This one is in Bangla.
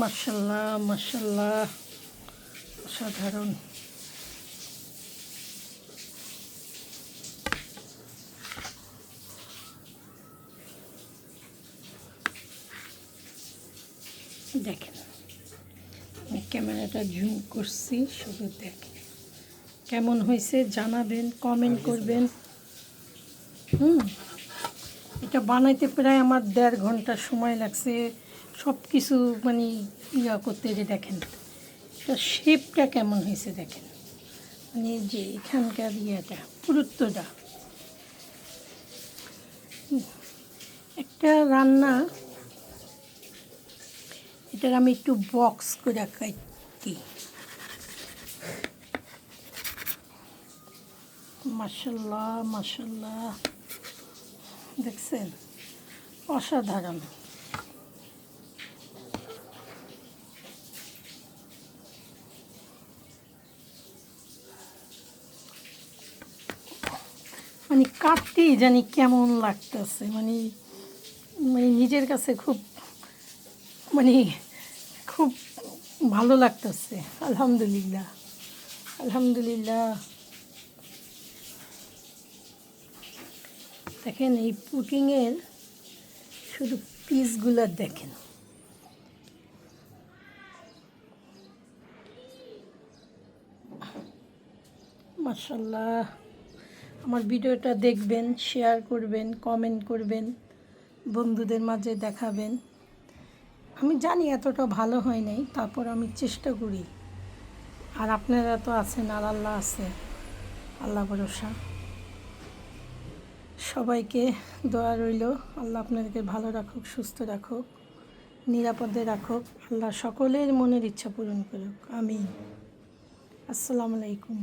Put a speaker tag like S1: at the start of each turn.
S1: মার্শাল্লাহ মার্শাল্লাহ অসাধারণ। দেখেন আমি ক্যামেরাটা জুম করছি শুধু দেখেন। কেমন হয়েছে জানাবেন কমেন্ট করবেন। হুম এটা বানাইতে প্রায় আমার দেড় ঘণ্টা সময় লাগছে। সব কিছু মানে ইয়া করতে যে দেখেন এটা শেপটা কেমন হয়েছে দেখেন। মানে যে এখানকার ইয়েটা, পুরুত্বটা। একটা রান্না, এটার আমি একটু বক্স করে কাটি মাসাল্লাহ মাসাল্লাহ দেখছেন? অসাধারণ। মানে কাটতেই জানি কেমন লাগতেছে। মানে মানে নিজের কাছে খুব মানে খুব ভালো লাগতেছে। আলহামদুলিল্লাহ। আলহামদুলিল্লাহ। দেখেন এই পুটিংয়ের শুধু পিসগুলো দেখেন। মাসাল্লাহ আমার ভিডিওটা দেখবেন শেয়ার করবেন কমেন্ট করবেন, বন্ধুদের মাঝে দেখাবেন। আমি জানি এতটা ভালো হয় নাই, তারপর আমি চেষ্টা করি। আর আপনারা তো আছেন, আর আল্লাহ আছে। আল্লাহ ভরসা। সবাইকে দোয়া রইল। আল্লাহ আপনাদেরকে ভালো রাখুক, সুস্থ রাখুক, নিরাপদে রাখুক। আল্লাহ সকলের মনের ইচ্ছা পূরণ করুক। আমি আসসালামু আলাইকুম।